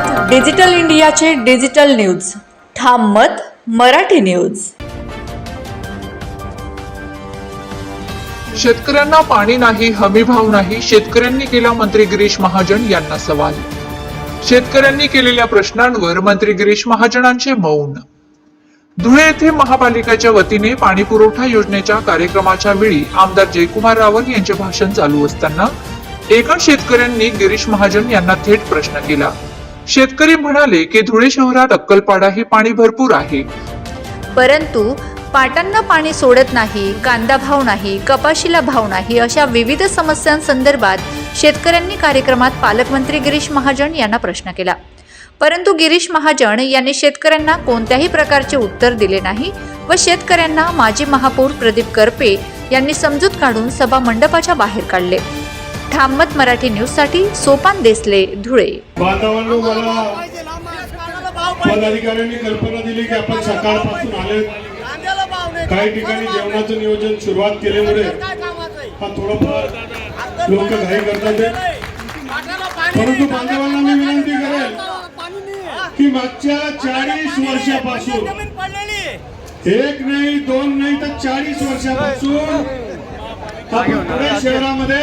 आहात डिजिटल इंडियाचे digital news. ठाम मत मराठी न्यूज. शेतकऱ्यांना पाणी नाही हमी भाव नाही शेतकऱ्यांनी केला मंत्री गिरीश महाजन यांना सवाल. शेतकऱ्यांनी केलेल्या प्रश्नांवर मंत्री गिरीश महाजनांचे मौन. धुळे येथे महापालिकेच्या वतीने पाणी पुरवठा योजनेच्या कार्यक्रमाच्या वेळी आमदार जयकुमार रावल यांचे भाषण चालू असताना एका शेतकऱ्यांनी गिरीश महाजन यांना थेट प्रश्न केला. शेतकरी म्हणाले की धुळे शहरात अक्कलपाडा हे पाणी भरपूर आहे. परंतु पाटांना पाणी सोडत नाही कांदा भाव नाही कपाशीला भाव नाही अशा विविध समस्यांसंदर्भात शेतकऱ्यांनी कार्यक्रमात पालकमंत्री गिरीश महाजन यांना प्रश्न केला. परंतु गिरीश महाजन यांनी शेतकऱ्यांना कोणत्याही प्रकारचे उत्तर दिले नाही व शेतकऱ्यांना माजी महापौर प्रदीप करपे यांनी समजूत काढून सभा मंडपाच्या बाहेर काढले. ठाममत मराठी न्यूजसाठी सोपान देसले धुळे. वातावरण पदाधिकाऱ्यांनी कल्पना दिली की आपण सकाळपासून आले. काही ठिकाणी जेवणाचं नियोजन सुरुवात केल्यामुळे हा थोडंफार लोक घाई करतात. परंतु बांधवांना मी विनंती करेल की मागच्या चाळीस वर्षापासून एक नाही दोन नाही तर चाळीस वर्षापासून आपण पुणे शहरामध्ये